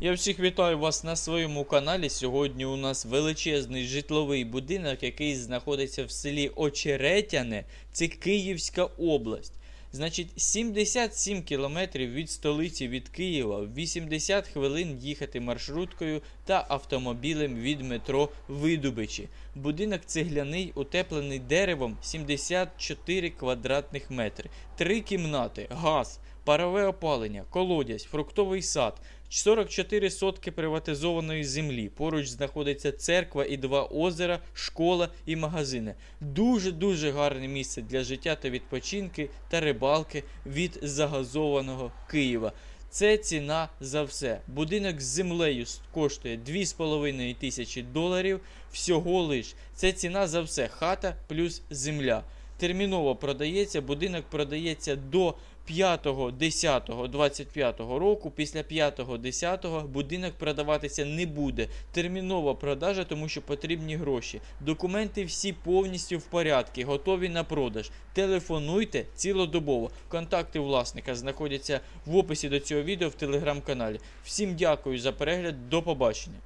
Я всіх вітаю вас на своєму каналі. Сьогодні у нас величезний житловий будинок, який знаходиться в селі Очеретяне, це Київська область. Значить, 77 кілометрів від столиці від Києва, 80 хвилин їхати маршруткою та автомобілем від метро Видубичі. Будинок цегляний, утеплений деревом 74 квадратних метри, три кімнати, газ, парове опалення, колодязь, фруктовий сад, 44 сотки приватизованої землі. Поруч знаходиться церква і два озера, школа і магазини. Дуже дуже гарне місце для життя та відпочинки та рибалки від загазованого Києва. Це ціна за все. Будинок з землею коштує 2,5 тисячі доларів всього лиш. Це ціна за все. Хата плюс земля. Терміново продається. Будинок продається до 5.10.25 року. Після 5.10 будинок продаватися не буде. Термінова продажа, тому що потрібні гроші. Документи всі повністю в порядку, готові на продаж. Телефонуйте цілодобово. Контакти власника знаходяться в описі до цього відео в телеграм-каналі. Всім дякую за перегляд. До побачення.